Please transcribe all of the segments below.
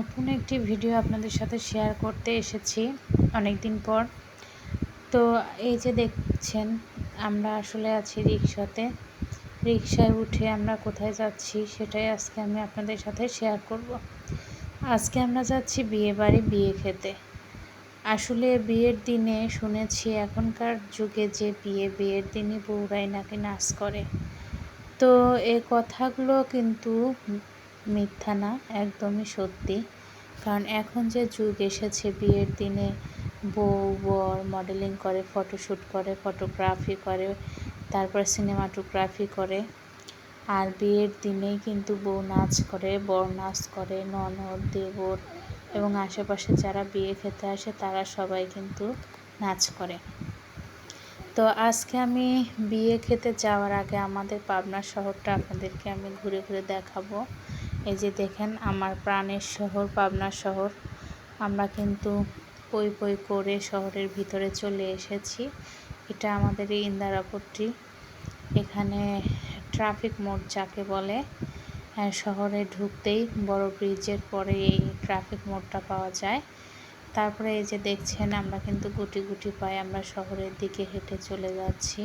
নতুন একটি ভিডিও আপনাদের সাথে শেয়ার করতে এসেছি অনেক দিন পর। তো এই যে দেখছেন, আমরা আসলে আছি রিক্সাতে রিক্সায় উঠে আমরা কোথায় যাচ্ছি সেটাই আজকে আমি আপনাদের সাথে শেয়ার করব। আজকে আমরা যাচ্ছি বিয়ে বাড়ি বিয়ে খেতে। আসলে বিয়ের দিনে শুনেছি এখনকার যুগে যে বিয়ে বিয়ের দিনই বউরাই নাকি নাচ করে। তো এ কথাগুলো কিন্তু মিথ্যা না, একদমই সত্যি। কারণ এখন যে যুগ এসেছে, বিয়ের দিনে বউ, বর মডেলিং করে ফটোশ্যুট করে ফটোগ্রাফি করে, তারপর সিনেমাটোগ্রাফি করে, আর বিয়ের দিনেই কিন্তু বউ নাচ করে, বর নাচ করে, ননদ, দেবর এবং আশেপাশে যারা বিয়ে খেতে আসে, তারা সবাই কিন্তু নাচ করে। তো আজকে আমি বিয়ে খেতে যাওয়ার আগে আমাদের পাবনা শহরটা আপনাদেরকে আমি ঘুরে ঘুরে দেখাবো। এই যে দেখেন আমার প্রাণের শহর পাবনা শহর। আমরা কিন্তু পই পই করে শহরের ভিতরে চলে এসেছি। এটা আমাদের এই ইন্দারাপট্টি। এখানে ট্রাফিক মোড় যাকে বলে হ্যাঁ, শহরে ঢুকতেই বড় ব্রিজের পরে এই ট্রাফিক মোড়টা পাওয়া যায়। তারপরে এই যে দেখছেন আমরা কিন্তু গুটি গুটি পায়ে আমরা শহরের দিকে হেঁটে চলে যাচ্ছি।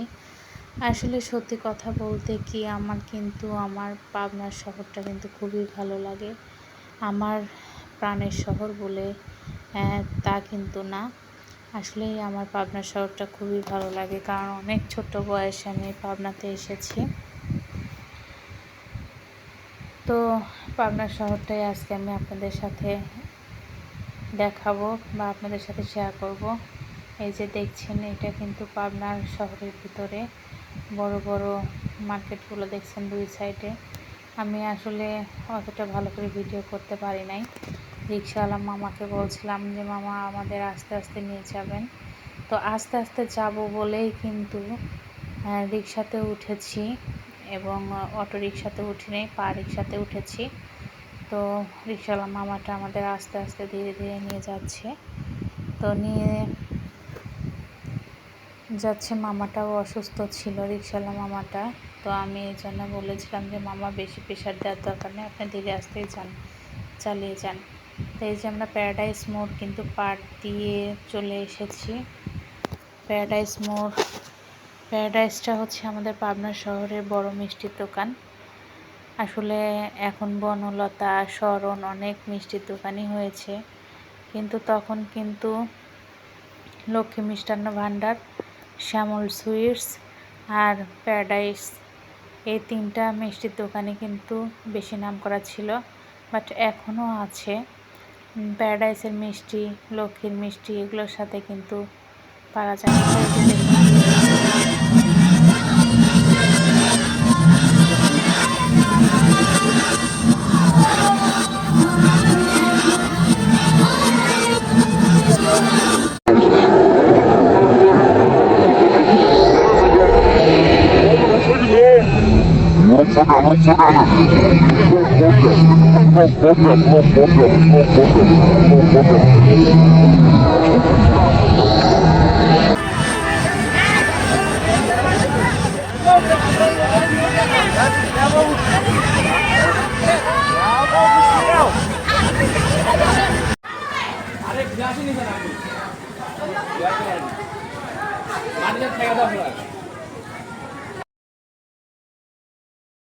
আসলে সত্যি কথা বলতে কি, আমার কিন্তু, আমার পাবনার শহরটা কিন্তু খুবই ভালো লাগে। আমার প্রাণের শহর বলে তা কিন্তু না। আসলে আমার পাবনা শহরটা খুবই ভালো লাগে, কারণ অনেক ছোট বয়সে আমি পাবনাতে এসেছি। তো পাবনা শহরটাই আজকে আমি আপনাদের সাথে দেখাবো বা আপনাদের সাথে শেয়ার করব। এই যে দেখছেন, এটা কিন্তু পাবনার শহরের ভিতরে। বড় বড় মার্কেটগুলো দেখছেন দুই সাইডে। আমি আসলে অতটা ভালো করে ভিডিও করতে পারি নাই। রিক্সাওয়ালা মামাকে বলছিলাম যে, মামা, আমাদের আস্তে আস্তে নিয়ে যাবেন। তো আস্তে আস্তে যাব বলেই কিন্তু রিক্সাতে উঠেছি এবং অটো রিক্সাতে উঠি উঠিনি পা রিক্সাতে উঠেছি। তো রিক্সাওয়ালা মামাটা আমাদের আস্তে আস্তে ধীরে ধীরে নিয়ে যাচ্ছে। তো নিয়ে যাচ্ছে মামাটাও অসুস্থ ছিল রিক্সাওয়ালা মামাটা। তো আমি এই জন্য বলেছিলাম যে, মামা, বেশি প্রেশার দেওয়ার দরকার নেই, আপনি ধীরে আসতেই যান, চালিয়ে যান। তো এই যে আমরা প্যারাডাইস মোড় কিন্তু পার দিয়ে চলে এসেছি। প্যারাডাইস মোড় প্যারাডাইসটা হচ্ছে আমাদের পাবনা শহরের বড় মিষ্টির দোকান। আসলে এখন বনলতা, স্মরণ অনেক মিষ্টির দোকানই হয়েছে। কিন্তু তখন কিন্তু লক্ষ্মী মিষ্টান্ন ভাণ্ডার শ্যামল সুইটস আর প্যারাডাইস। এই তিনটা মিষ্টির দোকানে কিন্তু বেশি নাম করা ছিল, বাট এখনও আছে। প্যারাডাইসের মিষ্টি, লক্ষ্মীর মিষ্টি, এগুলোর সাথে কিন্তু পারা যায়। আরে গ্লাসই নিতে না। আমি মাটিতে থেকে দাও